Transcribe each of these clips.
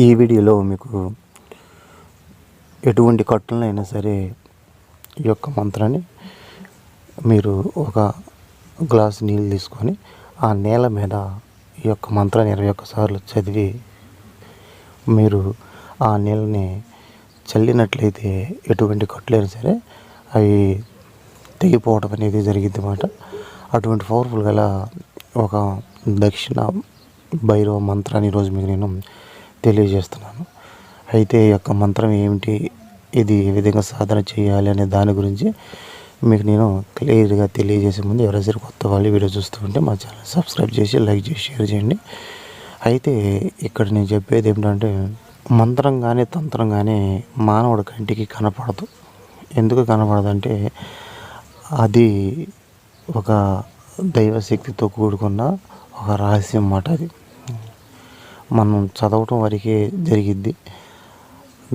ఈ వీడియోలో మీకు ఎటువంటి కట్టులైనా సరే ఈ యొక్క మంత్రాన్ని మీరు ఒక గ్లాస్ నీళ్ళు తీసుకొని ఆ నేల మీద ఈ యొక్క మంత్రాన్ని ఇరవై ఒక్కసార్లు చదివి మీరు ఆ నీళ్ళని చల్లినట్లయితే ఎటువంటి కట్టులైనా సరే అవి తెగిపోవడం అనేది జరిగింది అన్నమాట అటువంటి పవర్ఫుల్ గల ఒక దక్షిణ భైరవ మంత్రాన్ని ఈరోజు మీకు నేను తెలియజేస్తున్నాను. అయితే ఈ యొక్క మంత్రం ఏమిటి? ఇది ఏ విధంగా సాధన చేయాలి అనే దాని గురించి మీకు నేను క్లియర్గా తెలియజేసే ముందు ఎవరైనా కొత్త వాళ్ళు వీడియో చూస్తూ ఉంటే మా ఛానల్ సబ్స్క్రైబ్ చేసి లైక్ చేసి షేర్ చేయండి. అయితే ఇక్కడ నేను చెప్పేది ఏమిటంటే మంత్రం కానీ తంత్రం కానీ మానవుడి కంటికి కనపడదు. ఎందుకు కనపడదంటే అది ఒక దైవశక్తితో కూడుకున్న ఒక రహస్యం మాట అది. మనం చదవటం వరకే జరిగిద్ది.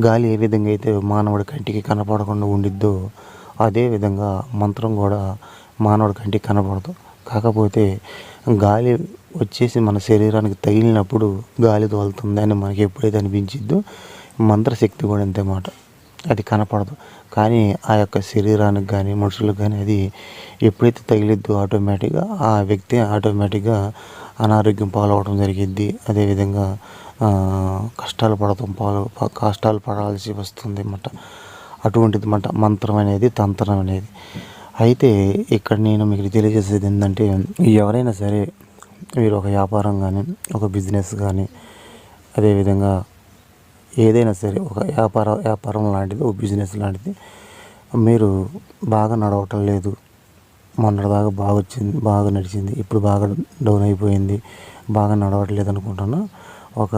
గాలి ఏ విధంగా అయితే మానవుడి కంటికి కనపడకుండా ఉండిద్దో అదే విధంగా మంత్రం కూడా మానవుడి కంటికి కనపడదు. కాకపోతే గాలి వచ్చేసి మన శరీరానికి తగిలినప్పుడు గాలి తోలుతుంది అని మనకి ఎప్పుడైతే అనిపించిద్దో మంత్రశక్తి కూడా అంతేమాట అది కనపడదు. కానీ ఆ యొక్క శరీరానికి కానీ మనుషులకు కానీ అది ఎప్పుడైతే తగిలిద్దో ఆటోమేటిక్గా ఆ వ్యక్తి ఆటోమేటిక్గా అనారోగ్యం పాలవడం జరిగిద్ది. అదేవిధంగా కష్టాలు పడటం పాలు కష్టాలు పడాల్సి వస్తుంది అన్నమాట అటువంటిది మాట. మంత్రం అనేది తంత్రం అనేది. అయితే ఇక్కడ నేను మీకు తెలియజేసేది ఏంటంటే ఎవరైనా సరే మీరు ఒక వ్యాపారం కానీ ఒక బిజినెస్ కానీ అదేవిధంగా ఏదైనా సరే ఒక వ్యాపార వ్యాపారం లాంటిది ఒక బిజినెస్ లాంటిది మీరు బాగా నడవటం లేదు. మొన్నటిదాకా బాగా వచ్చింది బాగా నడిచింది. ఇప్పుడు బాగా డౌన్ అయిపోయింది బాగా నడవట్లేదు అనుకుంటున్నా ఒక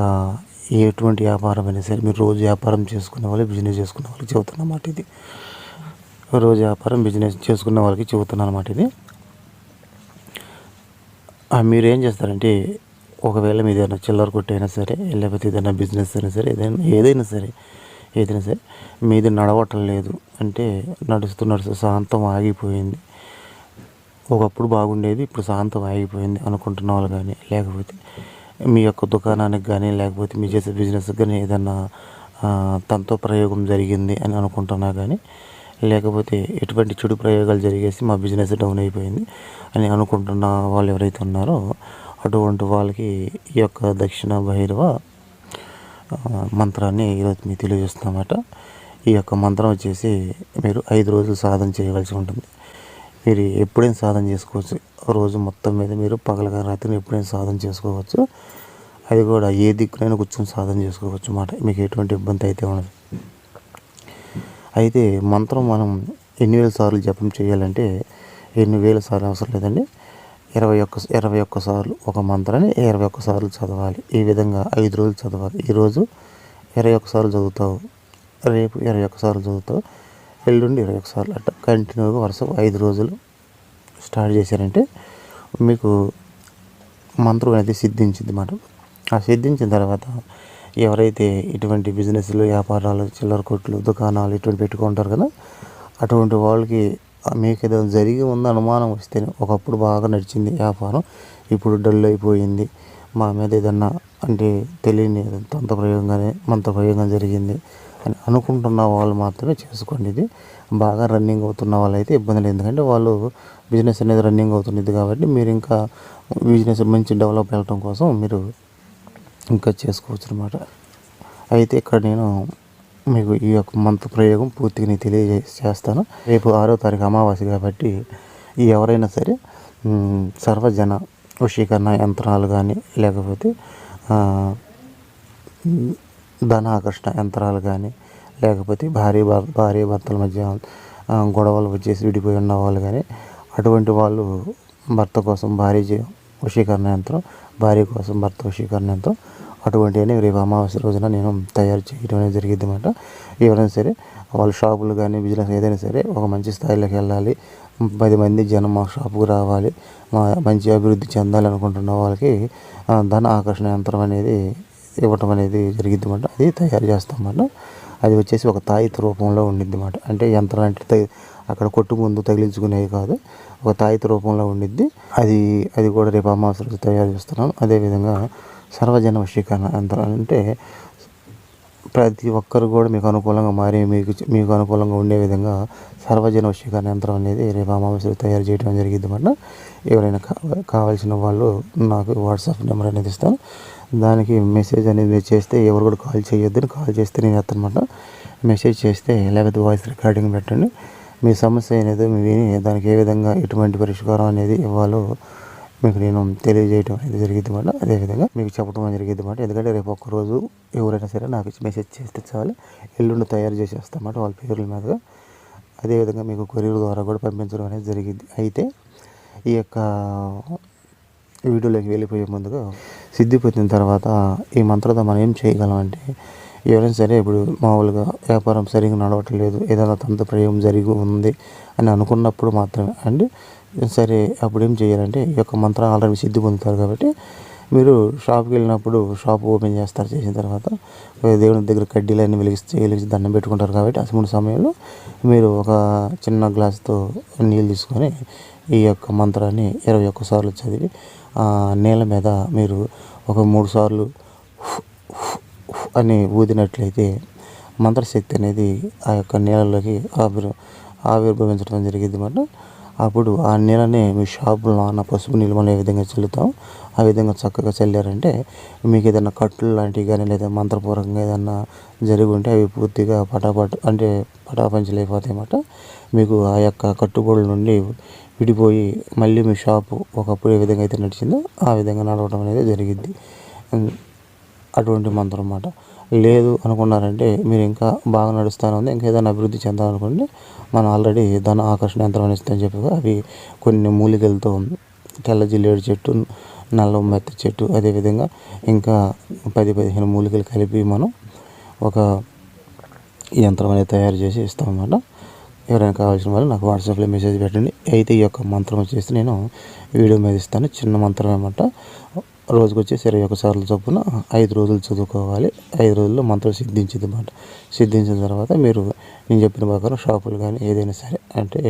ఎటువంటి వ్యాపారం అయినా సరే మీరు రోజు వ్యాపారం చేసుకునే వాళ్ళు బిజినెస్ చేసుకునే వాళ్ళకి చెబుతున్న మాట ఇది. రోజు వ్యాపారం బిజినెస్ చేసుకునే వాళ్ళకి చెబుతున్నాను అన్నమాట ఇది మీరు ఏం చేస్తారంటే ఒకవేళ మీద ఏదైనా చిల్లర కొట్టైనా సరే లేకపోతే ఏదైనా బిజినెస్ అయినా సరే ఏదైనా ఏదైనా సరే ఏదైనా సరే మీది నడవటం లేదు. అంటే నడుస్తూ నడుస్తూ శాంతం ఆగిపోయింది. ఒకప్పుడు బాగుండేది ఇప్పుడు శాంతం ఆగిపోయింది అనుకుంటున్న వాళ్ళు కానీ లేకపోతే మీ యొక్క దుకాణానికి కానీ లేకపోతే మీ చేసే బిజినెస్కి కానీ ఏదన్నా తనతో ప్రయోగం జరిగింది అని అనుకుంటున్నా కానీ లేకపోతే ఎటువంటి చెడు ప్రయోగాలు జరిగేసి మా బిజినెస్ డౌన్ అయిపోయింది అని అనుకుంటున్న వాళ్ళు ఎవరైతే ఉన్నారో అటువంటి వాళ్ళకి ఈ యొక్క దక్షిణ భైరవ మంత్రాన్ని ఈరోజు మీకు తెలియజేస్తున్నమాట. ఈ యొక్క మంత్రం వచ్చేసి మీరు ఐదు రోజులు సాధన చేయవలసి ఉంటుంది. మీరు ఎప్పుడైనా సాధన చేసుకోవచ్చు. రోజు మొత్తం మీద మీరు పగలగా రాత్రి ఎప్పుడైనా సాధన చేసుకోవచ్చు. అది కూడా ఏ దిక్కునైనా కూర్చొని సాధన చేసుకోవచ్చు అన్నమాట మీకు ఎటువంటి ఇబ్బంది అయితే ఉండదు. అయితే మంత్రం మనం ఎన్ని వేల సార్లు జపం చేయాలంటే ఎన్ని వేల సార్లు అవసరం లేదండి. ఇరవై ఒక్క ఇరవై ఒక్క సార్లు ఒక మంత్రాన్ని ఇరవై ఒక్క సార్లు చదవాలి. ఈ విధంగా ఐదు రోజులు చదవాలి. ఈరోజు ఇరవై ఒక్క సార్లు చదువుతావు. రేపు ఇరవై ఒక్క సార్లు చదువుతావు. ఎల్లుండి ఇరవై ఒకసార్లు అట్లా కంటిన్యూగా వరుస ఐదు రోజులు స్టార్ట్ చేశారంటే మీకు మంత్రం అనేది సిద్ధించింది అన్నమాట ఆ సిద్ధించిన తర్వాత ఎవరైతే ఇటువంటి బిజినెస్లు వ్యాపారాలు చిల్లర కొట్లు దుకాణాలు ఇటువంటి పెట్టుకుంటారు కదా అటువంటి వాళ్ళకి మీకు ఏదైనా జరిగి ఉందో అనుమానం వస్తేనే ఒకప్పుడు బాగా నడిచింది వ్యాపారం ఇప్పుడు డల్ అయిపోయింది. మా మీద ఏదన్నా అంటే తెలియని తంత్ర ప్రయోగం కానీ మంత్ర ప్రయోగం జరిగింది. అని అనుకుంటున్న వాళ్ళు మాత్రమే చేసుకోండి ఇది. బాగా రన్నింగ్ అవుతున్న వాళ్ళు అయితే ఇబ్బంది లేదు. ఎందుకంటే వాళ్ళు బిజినెస్ అనేది రన్నింగ్ అవుతుంది కాబట్టి మీరు ఇంకా బిజినెస్ మంచి డెవలప్ వెళ్ళటం కోసం మీరు ఇంకా చేసుకోవచ్చు అనమాట అయితే ఇక్కడ నేను మీకు ఈ యొక్క మంత్ ప్రయోగం పూర్తిగా నేను తెలియజేస్తాను. రేపు ఆరో తారీఖు అమావాస్య కాబట్టి ఎవరైనా సరే సర్వజన వశీకరణ యంత్రాలు కానీ లేకపోతే ధన ఆకర్షణ యంత్రాలు కానీ లేకపోతే భార్య భార్య భర్తల మధ్య గొడవలు వచ్చేసి విడిపోయి ఉన్న వాళ్ళు కానీ అటువంటి వాళ్ళు భర్త కోసం భార్య వశీకరణ యంత్రం భార్య కోసం భర్త వశీకరణ యంత్రం అటువంటివన్నీ రేపు అమావాస్య రోజున నేను తయారు చేయడం అనేది జరిగింది అనమాట ఎవరైనా సరే వాళ్ళ షాపులు కానీ బిజినెస్ ఏదైనా సరే ఒక మంచి స్థాయిలోకి వెళ్ళాలి. పది మంది జనం మా షాపుకు రావాలి. మా మంచి అభివృద్ధి చెందాలి అనుకుంటున్న వాళ్ళకి ధన ఆకర్షణ యంత్రం అనేది ఇవ్వటం అనేది జరిగింది అనమాట అది తయారు చేస్తామన్నమాట. అది వచ్చేసి ఒక తాయిత రూపంలో ఉండిద్ది అనమాట అంటే యంత్రం అంటే అక్కడ కొట్టు ముందు తగిలించుకునేవి కాదు. ఒక తాయిత రూపంలో ఉండిద్ది. అది అది కూడా రేపు అమావాస్యకు తయారు చేస్తున్నాను. అదేవిధంగా సర్వజన వశీకరణ యంత్రం అంటే ప్రతి ఒక్కరు కూడా మీకు అనుకూలంగా మారి మీకు మీకు అనుకూలంగా ఉండే విధంగా సర్వజన వశీకరణ యంత్రం అనేది రేపు అమావాస్యకు తయారు చేయడం జరిగింది అన్నమాట ఎవరైనా కావాల్సిన వాళ్ళు నాకు వాట్సాప్ నెంబర్ అనేది ఇస్తాను. దానికి మెసేజ్ అనేది చేస్తే ఎవరు కూడా కాల్ చేయొద్దని కాల్ చేస్తే నేను ఎత్తనమాట మెసేజ్ చేస్తే లేకపోతే వాయిస్ రికార్డింగ్ పెట్టండి. మీ సమస్య అనేది మీ విని దానికి ఏ విధంగా ఎటువంటి పరిష్కారం అనేది ఇవ్వాలో మీకు నేను తెలియజేయడం అనేది జరిగింది మాట అదేవిధంగా మీకు చెప్పడం అనేది జరిగింది మాట ఎందుకంటే రేపు ఒక్కరోజు ఎవరైనా సరే నాకు మెసేజ్ చేస్తే చాలు. ఎల్లుండి తయారు చేసేస్తామాట వాళ్ళ పేర్ల మీదుగా. అదేవిధంగా మీకు కొరియర్ ద్వారా కూడా పంపించడం అనేది జరిగింది. అయితే ఈ యొక్క వీడియోలోకి వెళ్ళిపోయే ముందుగా సిద్ధి పొందిన తర్వాత ఈ మంత్రంతో మనం ఏం చేయగలం అంటే ఎవరైనా సరే ఇప్పుడు మామూలుగా వ్యాపారం సరిగ్గా నడవట్లేదు ఏదైనా తంత ప్రయోగం జరిగి ఉంది అని అనుకున్నప్పుడు మాత్రమే. అండ్ సరే అప్పుడు ఏం చేయాలంటే ఈ యొక్క మంత్రం ఆల్రెడీ సిద్ధి పొందుతారు కాబట్టి మీరు షాప్కి వెళ్ళినప్పుడు షాప్ ఓపెన్ చేస్తారు చేసిన తర్వాత దేవుని దగ్గర కడ్డీలన్నీ వెలిగిస్తే వెలిగించి దండం పెట్టుకుంటారు కాబట్టి అసలు సమయంలో మీరు ఒక చిన్న గ్లాస్తో నీళ్ళు తీసుకొని ఈ యొక్క మంత్రాన్ని ఇరవై ఒక్క సార్లు చదివి ఆ నేల మీద మీరు ఒక మూడు సార్లు అని ఊదినట్లయితే మంత్రశక్తి అనేది ఆ యొక్క నీళ్ళలోకి ఆవిర్ ఆవిర్భవించడం జరిగింది అన్నమాట అప్పుడు ఆ నీళ్ళని మీ షాపులో ఉన్న పసుపు నిల్వలు ఏ విధంగా చల్లుతాం. ఆ విధంగా చక్కగా చల్లారంటే మీకు ఏదైనా కట్లు లాంటివి కానీ లేదా మంత్రపూర్వకంగా ఏదైనా జరిగి ఉంటే అవి పూర్తిగా పటాపట్ అంటే పటాపంచలు అన్నమాట. మీకు ఆ యొక్క కట్టుబడుల నుండి విడిపోయి మళ్ళీ మీ షాపు ఒకప్పుడు ఏ విధంగా అయితే నడిచిందో ఆ విధంగా నడవడం అనేది జరిగింది. అటువంటి మంత్రం అన్నమాట. లేదు అనుకున్నారంటే మీరు ఇంకా బాగా నడుస్తూనే ఉంది ఇంకా ఏదైనా అభివృద్ధి చెందాలనుకోండి మనం ఆల్రెడీ ధన ఆకర్షణ యంత్రం అని ఇస్తామని చెప్పి అవి కొన్ని మూలికలతో తెల్ల జిల్లేడు చెట్టు నల్ల మెత్త చెట్టు అదేవిధంగా ఇంకా పది పదిహేను మూలికలు కలిపి మనం ఒక యంత్రం అనేది తయారు చేసి ఇస్తాం అన్నమాట ఎవరైనా కావాల్సిన వాళ్ళు నాకు వాట్సాప్లో మెసేజ్ పెట్టండి. అయితే ఈ యొక్క మంత్రం వచ్చేసి నేను వీడియో మీద ఇస్తాను. చిన్న మంత్రం అనమాట రోజుకు వచ్చేసి ఇరవై ఒక సార్లు చొప్పున ఐదు రోజులు చదువుకోవాలి. ఐదు రోజుల్లో మంత్రం సిద్ధించింది అనమాట సిద్ధించిన తర్వాత మీరు నేను చెప్పిన ప్రకారం షాపులు కానీ ఏదైనా సరే అంటే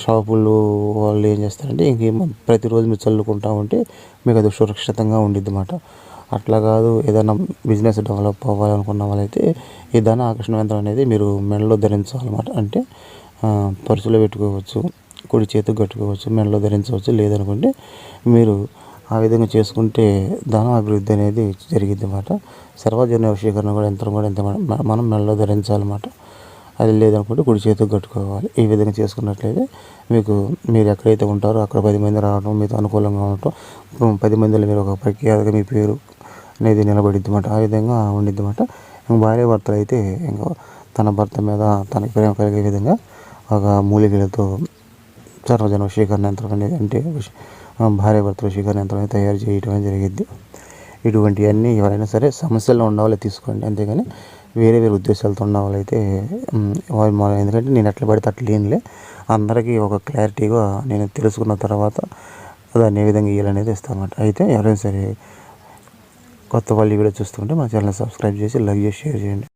షాపులు వాళ్ళు ఏం చేస్తారంటే ఇంకేం ప్రతిరోజు మీరు చల్లుకుంటా ఉంటే మీకు అది సురక్షితంగా ఉండిద్ది అన్నమాట అట్లా కాదు ఏదైనా బిజినెస్ డెవలప్ అవ్వాలనుకున్న వాళ్ళైతే ఈ ధన ఆకర్షణ యంత్రం అనేది మీరు మెడలో ధరించాలన్నమాట అంటే పర్సులో పెట్టుకోవచ్చు కుడి చేతికి కట్టుకోవచ్చు మెడలో ధరించవచ్చు లేదనుకుంటే మీరు ఆ విధంగా చేసుకుంటే ధనం అభివృద్ధి అనేది జరిగింది అన్నమాట సర్వజన వశీకరణ కూడా యంత్రం కూడా ఎంత మనం మెడలో ధరించాలన్నమాట. అది లేదనుకుంటే కుడి చేతికి కట్టుకోవాలి. ఈ విధంగా చేసుకున్నట్లయితే మీకు మీరు ఎక్కడైతే ఉంటారో అక్కడ పది మంది రావడం మీతో అనుకూలంగా ఉండటం పది మందిలో మీరు ఒక ప్రఖ్యాతగా మీ పేరు అనేది నిలబడిద్ది అన్నమాట ఆ విధంగా ఉండిద్ది అన్నమాట ఇంకా భార్య భర్తలు అయితే ఇంకా తన భర్త మీద తనకి ప్రేమ కలిగే విధంగా ఒక మూలికలతో సర్వజన వశీకరణ యంత్రం అనేది అంటే వశీ- భార్య వశీకరణ యంత్రం అనేది తయారు చేయడం జరిగింది ఇటువంటివన్నీ ఎవరైనా సరే సమస్యల్లో ఉన్న వాళ్ళే తీసుకోండి. అంతేగాని వేరే వేరే ఉద్దేశాలతో ఉన్న వాళ్ళైతే ఎందుకంటే నేను ఎట్లా పడితే అట్లా లేనులే. అందరికీ ఒక క్లారిటీగా నేను తెలుసుకున్న తర్వాత దాన్ని ఏ విధంగా ఇవ్వాలనేది ఇస్తామన్నమాట అయితే ఎవరైనా సరే కొత్త వాళ్ళు వీడియో చూస్తుంటే మా ఛానల్ సబ్స్క్రైబ్ చేసి లైక్ చేసి షేర్ చేయండి.